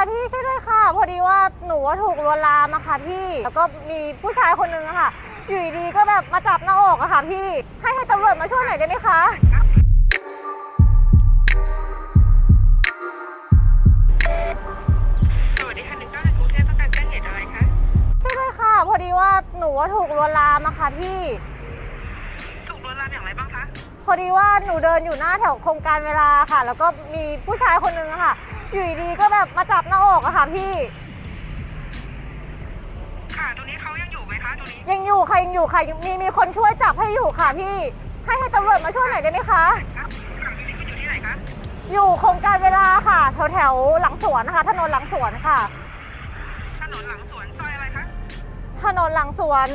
ค่ะพี่ช่วยด้วยค่ะ พอดีว่าหนูว่าถูกลวนลามอะค่ะพี่ แล้วก็มีผู้ชายคนนึงอะค่ะ อยู่ดีๆก็แบบมาจับหน้าอกอะค่ะพี่ ให้ให้ตำรวจมาช่วยหน่อยได้ไหมคะ สวัสดีค่ะหนึ่งเก้าหนึ่งกรุงเทพต้องการแจ้งเหตุอะไรคะ ช่วยด้วยค่ะ พอดีว่าหนูว่าถูกลวนลามอะค่ะพี่ ถูกลวนลามอย่างไรบ้างคะพอดีว่าหนูเดินอยู่หน้าแถวโครงการเวลาค่ะ แล้วก็มีผู้ชายคนนึงอะค่ะ อยู่ดีๆก็แบบมาจับหน้าอกอะค่ะพี่ ค่ะตรงนี้เขายังอยู่ไหมคะตรงนี้ยังอยู่ค่ะยังอยู่ค่ะมีมีคนช่วยจับให้อยู่ค่ะพี่ ให้ให้ตำรวจมาช่วยหน่อยได้ไหมคะครับค่ะตรงนี้คุณอยู่ที่ไหนคะอยู่โครงการเวลาค่ะ แถวแถวๆหลังสวนนะคะถนนหลังสวนค่ะ ถนนหลังสวนซอยอะไรคะถนนหลังสวน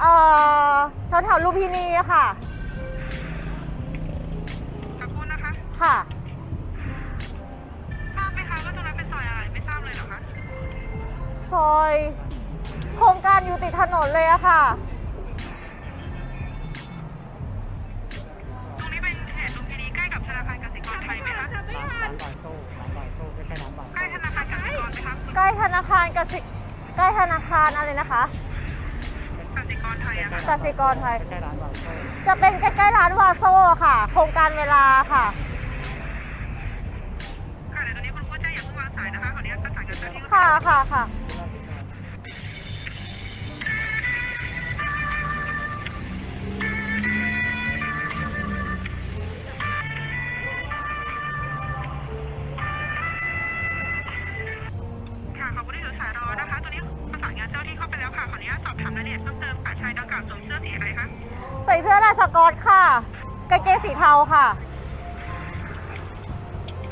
เอ่อแถวแถวๆลุมพินีอะค่ะ ขอบคุณนะคะค่ะ ทราบไหมคะว่าตรงนั้นเป็นซอยอะไรไม่ทราบเลยเหรอคะซอย โครงการอยู่ติดถนนเลยอะค่ะ ตรงนี้เป็นเขตลุมพินีใกล้กับธนาคารกสิกรไทยไหมคะร้านร้านบายโซ่ร้านบายโซ่ใกล้ๆร้านบายใกล้ธนาคารกสิกรไหมคะใกล้ธนาคารกสิใกล้ธนาคารอะไรนะคะ กสิกรไทยอะค่ะกสิกรไทย ใกล้ๆร้านบายโซ่จะเป็นใกล้ๆร้านวาโซค่ะ โครงการเวลาค่ะ ค่ะเดี๋ยวตรงนี้คุณผู้แจ้งอย่าเพิ่งวางสายนะคะขออนุญาตประสานกับเจ้าหน้าที่ค่ะค่ะค่ะ ค่ะขอบคุณที่ถือสายรอนะคะตรงนี้ประสานงานเจ้าหน้าที่เข้าไปแล้วค่ะขออนุญาตสอบถามรายละเอียดเพิ่มเติมค่ะชายดังกล่าวสวมเสื้อสีอะไรคะ ใส่เสื้อลายสกอตค่ะกางเกงสีเทาค่ะ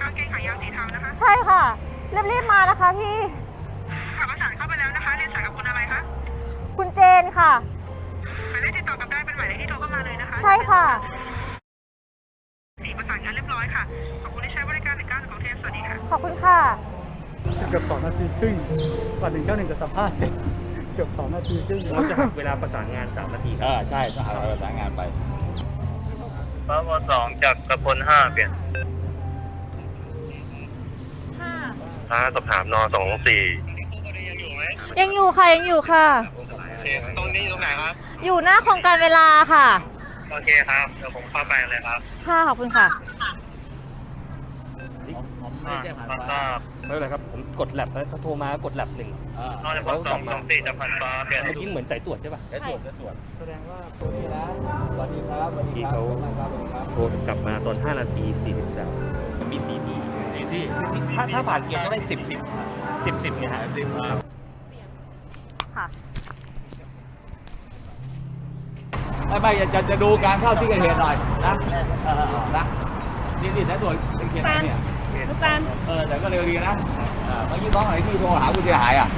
กางเกงขายาวสีเทานะคะใช่ค่ะรีบๆมานะคะพี่ค่ะประสานเข้าไปแล้วนะคะ เรียนสายกับคุณอะไรคะ คุณเจนค่ะ หมายเลขติดต่อกลับได้เป็นหมายเลขที่โทรเข้ามาเลยนะคะใช่ค่ะ สีประสานงานเรียบร้อยค่ะ ขอบคุณที่ใช้บริการหนึ่งเก้าหนึ่งกรุงเทพสวัสดีค่ะ ขอบคุณค่ะ เกือบสองนาทีครึ่งกว่าหนึ่งเก้าหนึ่งจะสัมภาษณ์เสร็จ เกือบสองนาทีครึ่งเราจะหักเวลาประสานงาน3นาทีเออใช่ต้องหาเราประสานงานไปพวสองจากกระพลห้าเปลี่ยนห้าสอบถามนอสองสี่ยังอยู่ค่ะยังอยู่ค่ะ ตรงนี้ตรงไหนครับ อยู่หน้าโครงการเวลาค่ะ โอเคครับ เดี๋ยวผมเข้าไปเลยครับ ค่ะขอบคุณค่ะ ผมไม่ได้ผ่านแล้วฟ้าก็ไม่เป็นไรครับผมกดแลบแล้วเขาโทรมากดแลบหนึ่งเออนอกจากสองสองสี่จากพันฟ้าเปลี่ยนเมื่อกี้เหมือนสายตรวจใช่ป่ะจะตรวจจะตรวจแสดงว่าสวัสดีนะสวัสดีครับสวัสดีครับสวัสดีครับสวัสดีครับโทรกลับมาตอน5นาที40แล้วมีสีที่สีที่ถ้าถ้าผ่านเกณฑ์ก็ได้10 10 10 10เนี่ยฮะค่ะไม่ไม่จะจะดูการเข้าที่เกิดเหตุหน่อยนะเออเออนะนี่นี่สายตรวจเป็นเขตไหนเนี่ย ลูกตาลเออแต่ก็เร็วดีนะเออเมื่อกี้น้องไหนที่โทรหาผู้เสียหายอะ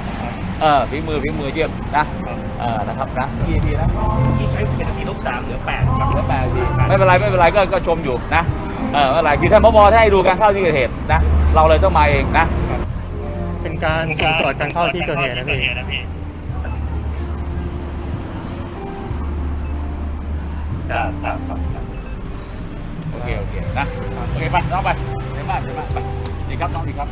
เออฝีมือฝีมือเยี่ยมนะเออนะครับนะทีทีนะที่ใช้11นาทีลบ3เหลือ8ครับเหลือแปดนาทีไม่เป็นไรไม่เป็นไรก็ก็ชมอยู่นะเออไม่เป็นไรคือท่านพบถ้าให้ดูการเข้าที่เกิดเหตุนะเราเลยต้องมาเองนะ เป็นการสุ่มตรวจการเข้าที่เกิดเหตุนะพี่ครับครับครับ โอเคโอเคนะโอเคไปน้องไปไปบ้านไปบ้านไปดีครับน้องดีครับ